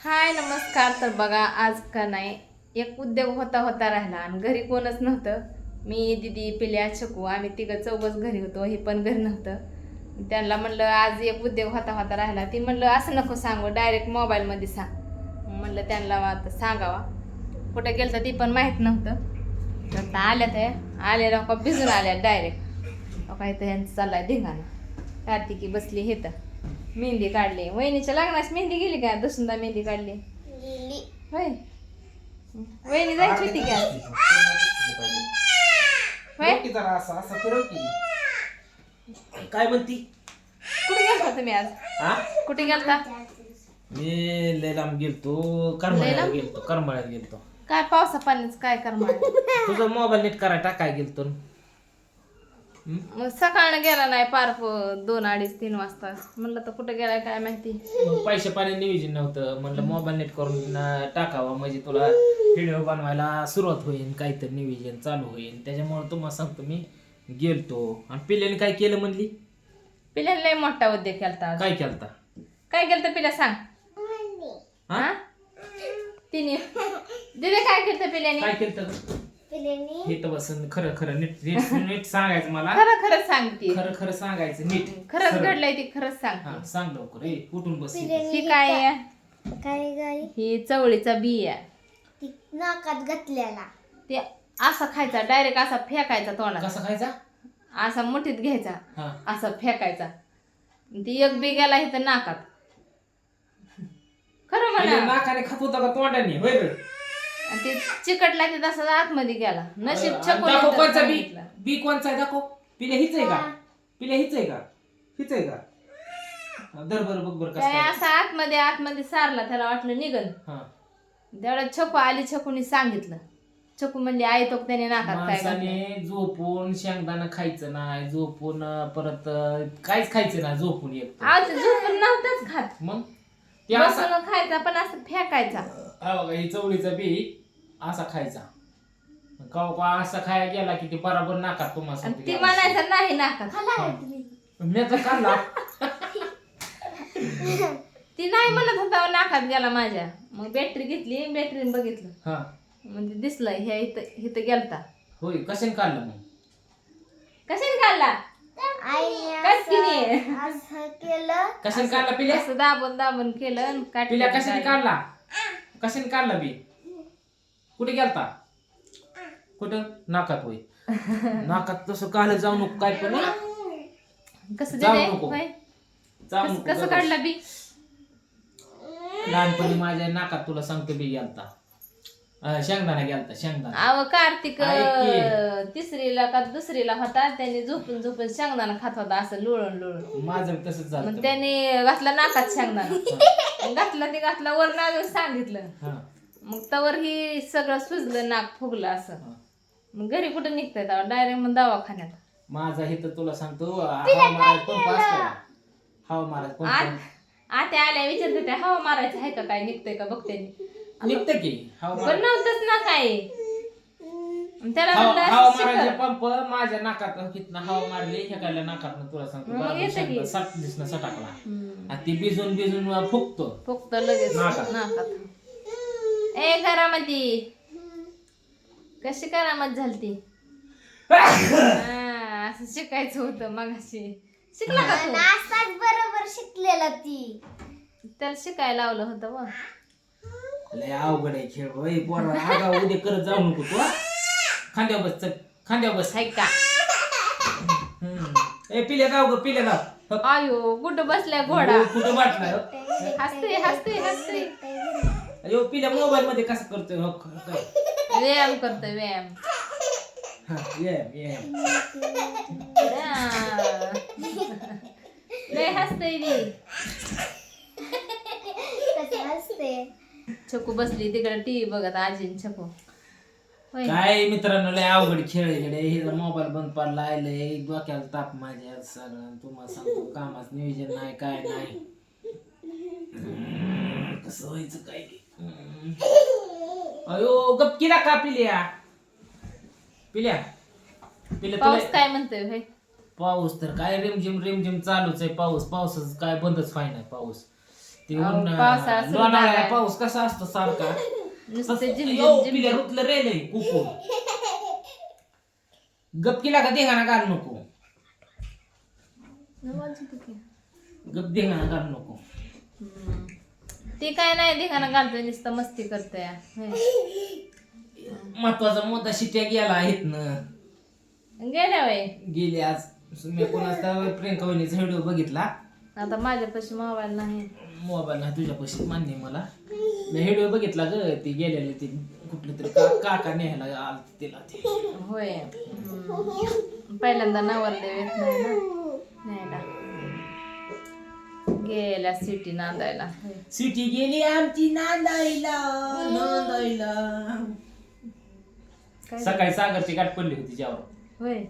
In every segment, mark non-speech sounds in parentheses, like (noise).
हाय नमस्कार. तर बघा आज का नाही एक उद्योग होता होता राहिला आणि घरी कोणच नव्हतं. मी दिदी पिल्या छकू आम्ही तिघं चौघच घरी होतो हे पण घरी नव्हतं. त्यांना म्हणलं आज एक उद्योग होता होता राहिला. ती म्हणलं असं नको सांगू डायरेक्ट मोबाईलमध्ये सांग. म्हणलं त्यांना आता सांगावा. कुठे गेलं तर ती पण माहीत नव्हतं. तर आता आल्या त्या आल्या लोक भिजून आल्या डायरेक्ट काय तर यांचं चाललाय धिंगाणं. कार्तिकी बसली हे तर मेहंदी काढली. वहिनीच्या लग्नाची मेहंदी गेली का? दुसंदा मेहंदी काढली. होय. वहिनी जायची होती का? होय? फिरव की जरा असं असं फिरव की काय म्हणती? कुठे गेलता तुम्ही आज? हा कुठे गेलता? मी लय लांब गेलतो करमाळ्यात? गेलतो करमाळ्यात गेलतो. काय पावसा पाण्याच काय करणार तुझा मोबाईल नीट करा टाकाय गेलतो. सकाळनं गेला नाही पार दोन अडीच तीन वाजता. म्हणलं तर कुठे गेलाय काय माहिती? पैसे पाणी नियोजन नव्हतं. म्हणलं मोबाईल नीट करून टाकावा. म्हणजे तुला व्हिडिओ बनवायला सुरुवात होईल काहीतरी नियोजन चालू होईल त्याच्यामुळे तुम्हाला सांगतो मी गेलतो. आणि पिल्याने काय केलं म्हणली? पिल्याने लय मोठा उद्योग केलता. काय केलता? काय केलं पिल्या सांग. हा? हा? तिने. (laughs) दिदे काय केलं पिल्याने काय केलं हे तर बसून खरं खरं नीट नीट नीट सांगायचं मला. खरं खरं सांगते खरं खरं सांगायचं नीट. खरंच खरं. घडलंय ती खरंच हा सांगते सांग लवकर ए उठून बस ही काय आहे? काय गाई? ही चवळीचा बी आहे. ती नाकात घातलेला. ते असा खायचा डायरेक्ट असा फेकायचा तोंडात. कसा खायचा? असा मुठीत घ्यायचा हा. असा फेकायचा. ती एक बी गेला इथं नाकात. खरं म्हणा. नाकाने खात होता का तोंडाने? होय रे आणि ते चिकटला ते तसं आतमध्ये गेला. नशीब दाखव कोणचा बी. बी कोणचा आहे दाखव. पिल्या हीच आहे का? पिल्या हीच आहे का? हीच आहे का? धर बरं बघ बरं कसं काय काय. असा आतमध्ये आतमध्ये सारला त्याला वाटलं निघन हा. तेवढ्या छकू आली छकूनी सांगितलं. छकू म्हणली आई तो त्याने नाकात काय. माणसाने झोपून शेंगदाणा खायचं नाही झोपून अं, परत अं, काहीच खायचं नाही झोपून येत आज झोपून नव्हताच खात. मग? ते असा बसून खायचा पण असं फेकायचा. हा बघा ही चवळीचा बी असा खायचा. का का असा खायला गेला की ते बराबर नाकात तुम्हाला आणि ती. म्हणायचं नाही नाकात. मी तर काढला (laughs) ती नाही म्हणत होता नाकात गेला माझ्या. मग बॅटरी घेतली बॅटरीने बघितलं. हा. म्हणजे दिसलं हे इथं इथं गेलता. होय कशाने काढलं मग? कशाने काढला आईने कटकीने असं असं केलं. कशाने काढला पिल्या? असं दाबून दाबून केलं आणि पिल्या कशाने. काढला कशाने काढला बी? कुठे गेलता? कुठं? नाकात होय. नाकात तसं काढलं जाऊ नको काय पण? कसं जाऊ दिलंय? नको. होय? जाऊ कसं- नको कसं गबस. काढला बी? लहानपणी माझ्या नाकात तुला सांगतो बी गेलता. अं, शेंगदाणा गेलता शेंगदाणा. अव कार्तिक. अं, तिसरीला का दुसरीला होता त्याने झोपून झोपून शेंगदाणा खात होता असं लुळून लुळून माझं बी तसंच झालं मग त्याने घातला नाकात शेंगदाणा. घातला ते घातला वर नाग सांगितलं. हा. मग तवर ही सगळं सुजलं नाक फुगलं असं. मग घरी कुठं निघतंय तेव्हा? डायरेक्ट मग दवाखान्यात. माझा हे तर तुला सांगतो हवा मारायला पंप असतो हवा मारायला आत पंप आत्या आल्या विचारते त्या हवा मारायचं आहे का? काय निघतंय का? बघते निघतं की हवा पण मार नव्हतंच ना काय त्याला हवा म्हणलं हवा असं मारायचे शिकव. पंप माझ्या नाकात हिथनं हवा मारली ह्या काढल्या नाकात तुला सांगतो. मग येतं की. दिसणं सटाकला. हम्म. आणि ती भिजून भिजून फुकतो फुगत लगेच. नाकात. नाकात. ए घरामध्ये. कशी करामत झालती? (laughs) हा, असं शिकायचं होतं मग अशी शिकला का तू? बरोबर शिकलेला ती. त्याला शिकायला लावलं होतं व. लय अवघड आहे खेळ होय पोरा आगा उद्या करत जाऊ नको तू हा. खांद्यावर बस चल. खांद्यावर बस. हाय का? हम्म. ए पिल्या गाव ग पिल्या गाव हो. आयो कुठं बसलाय घोडा? हो, कुठं वाटलाय हो? हसते हसते हसते अयो पिल्या मोबाईल मध्ये कसं करतोय? हो काय? व्यायाम करतोय व्यायाम. हा, हा. लय हसतय कसं असते छकू बसली तिकडे टीव्ही बघत आजीन छकू. होय. काय मित्रांनो लय अवघड खेळ इकडे हे मोबाईल बंद पडला लय डोक्याला ताप माझ्या सगळं. तुम्हाला सांगतो कामाचं नियोजन नाही काय नाही. कसं व्हायचं काय? हम्म. अयो गप किला का पिल्या? पिल्या? पिल्या पाऊस तुला काय म्हणतोय होय पाऊस तर काय रिमझिम रिमझिम चालूच आहे पाऊस. पावसाचं काय बंदच व्हाय नाही पाऊस. ते अहो, ऊन, पावसाळा सुरू लोणावळ्याला झालाय. पाऊस कसा असतो सारखा? नुसते जिम जिम जिम रुतलं रे लय कुकू गपकीला का देगाना घाल नको? गप देगाना घाल नको. हम्म. ती काय नाही दिखाना घालतोय नुसतं मस्ती करतोय. महत्त्वाचा मुद्दा शिट्या गेला आहेत ना. गेल्या वय गेली आज. मी कोणाचा प्रियंका वहिनीचा व्हिडिओ बघितला. आता माझ्यापाशी मोबाईल नाही. मोबाईल नाही तुझ्यापाशी मान्य आहे मला. मी व्हिडिओ बघितला ग ती गेलेली ती कुठली तरी का काका न्यायला आल तिला ते. होय. हम्म. पहिल्यांदा नवरदेव येत नाही ना. न्यायला. गेल्या सिटी नांदायला. सिटी गेली आमची नांदाईला काय? सकाळी सागरची गाठ पडली होती होय.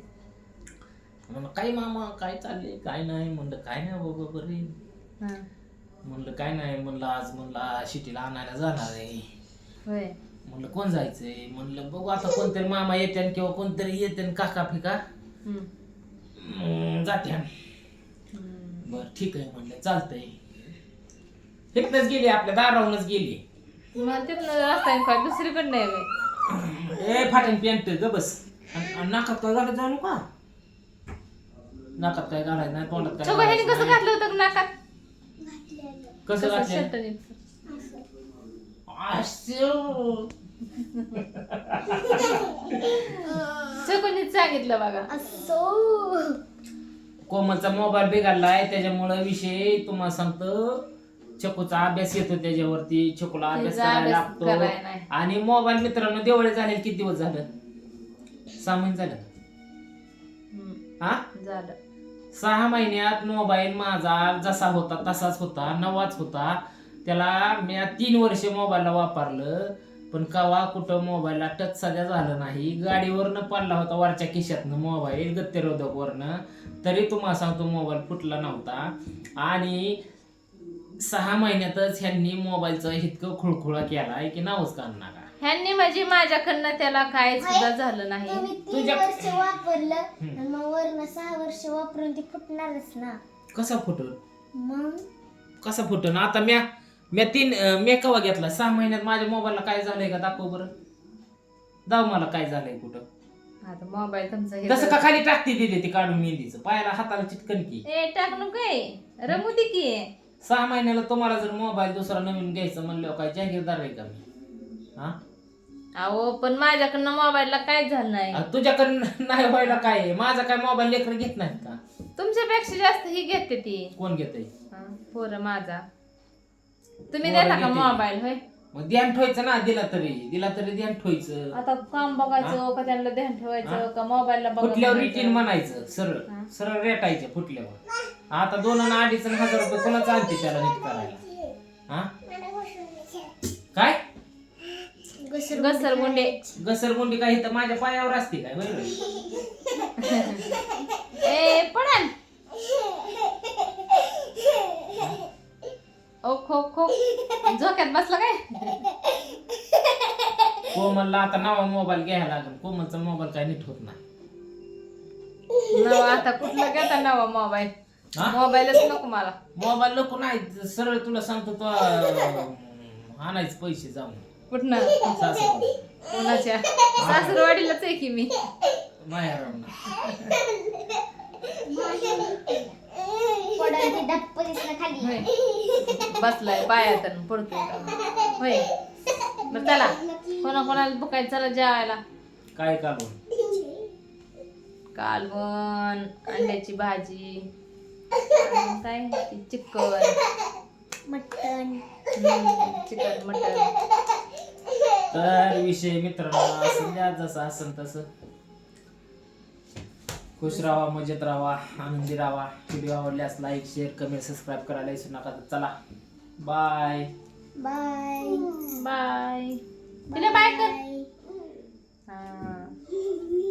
म्हणलं काय मामा काय चाललंय? काय नाही. म्हणलं काय नाही बाबा बरे हा. म्हणलं काय नाही. म्हणलं आज म्हणलं शिटीला आणायला जाणार आहे. होय. म्हणलं कोण जायचंय? म्हणलं बघू आता कोणतरी मामा येते किंवा कोणतरी येते काका फिका हम्म. मग जाते हम्म. बर ठीक आहे म्हणलं चालतंय. तिथनच गेली आपल्या दारावूनच गेली. मग तिथनं रस्ता काय दुसरीकडे नाही होय. ए फाटन पेंट ग बस. नाकात काय घालत जाऊ नका नाकात काय घालायचं नाही तोंडात काय घालायचं कसं. घातलं होतं नाकात? कसं कसं घातलं? शर्ट ने? असं. छोकोनीच सांगितलं बघा. असो कोमलचा मोबाईल बिघडलाय त्याच्यामुळे विषय तुम्हाला सांगतो चकूचा अभ्यास येतो त्याच्यावरती चकूला अभ्यास करायला अभ्यास लागतो. नाही. आणि मोबाईल मित्रांनो दिवाळी झाले किती दिवस झालं? सहा महिने झालं. हम्म. हा? झालं. सहा महिन्यात मोबाईल माझा जसा होता तसाच होता नवाच होता. त्याला मी तीन वर्ष मोबाईलला वापरलं. पण कवा कुठं मोबाईलला टच सध्या झालं नाही. गाडीवरनं पडला होता वरच्या खिशातनं मोबाईल गत्यरोधकवरनं तरी तुम्हाला सांगतो मोबाईल फुटला नव्हता. आणि सहा महिन्यातच ह्यांनी मोबाईलचा इतकं खुळखुळा केलाय की नावच काढ नका. ह्यांनी म्हणजे माझ्याकडनं त्याला काय सुद्धा झालं नाही. तीन तुझ्या- वर्ष वापरलं हम्म. आणि मग वरनं सहा वर्ष वापरून ती फुटणारच ना. कसा फुटल? मग? कसा फुटन आता म्या म्या तीन म्या कवा घेतला? सहा महिन्यात माझ्या मोबाईलला काय झालंय का? दाखव बरं. दाव मला काय झालंय कुठं? आता मोबाईल तुमचा हे तसं का खाली टाकते दिली ती काढून मेहंदीचं? पायाला हाताला चिटकन की. ए टाकणू काय? रंगू दे की. सहा महिन्याला तुम्हाला जर मोबाईल दुसरा नवीन घ्यायचं म्हणल्यावर काय जागीरदार आहे का मी? हा? अहो पण माझ्याकडनं मोबाईलला काय झालं नाही? आ, तुझ्याकडं (laughs) नाही व्हायला काय आहे? माझा काय मोबाईल लेकर घेत नाहीत का? तुमच्यापेक्षा जास्त ही घेते ती. कोण घेतय? हा, पोरं माझा. तुम्ही देता का. मोबाईल होय? मग ध्यान ठेवायचं ना दिला तरी. दिला तरी ध्यान ठेवायचं. आता काम बघायचं का त्यांना ध्यान ठेवायचं? का मोबाईलला फुटल्यावर? रिटीन म्हणायचं सरळ. सरळ रेटायचे फुटल्यावर. आता दोन आणि अडीच आणि हजार रुपये कोणाच आणते त्याला नीट करायला? हा? काय? घसरगुंडे. घसरगुंडी काय इथं माझ्या पायावर असते काय? बरोबर. (laughs) ए पडन (laughs) झोक्यात बसला काय? कोमलला आता नवा मोबाईल घ्यायला लागेल. कोमलचा मोबाईल काय नीट होत नाही. नवा आता कुठला घेता नवा मोबाईल हा? मोबाईलच नको मला. मोबाईल नको नाही. सरळ तुला सांगतो तो आणायचं पैसे जाऊन. कुठनं? कोणाच्या? सासरवाडीलाच आहे की मी? (laughs) दिसलं खाली. होय. बसलाय पायात पडतोय का? होय. बरं चला. कोणा कोणाला बुकायचं चला जेवायला. काय काढून कालवण अंड्याची भाजी आणि काय? ती चिकन. मटण. चिकन मटन तर विषय मित्रांनो असं द्या जसं असेल तसं खुश राहा मजेत राहा आनंदी राहा व्हिडिओ आवडल्यास लाईक शेअर कमेंट सबस्क्राईब करायला विसरू नका तर चला बाय बाय बाय तिला बाय कर हा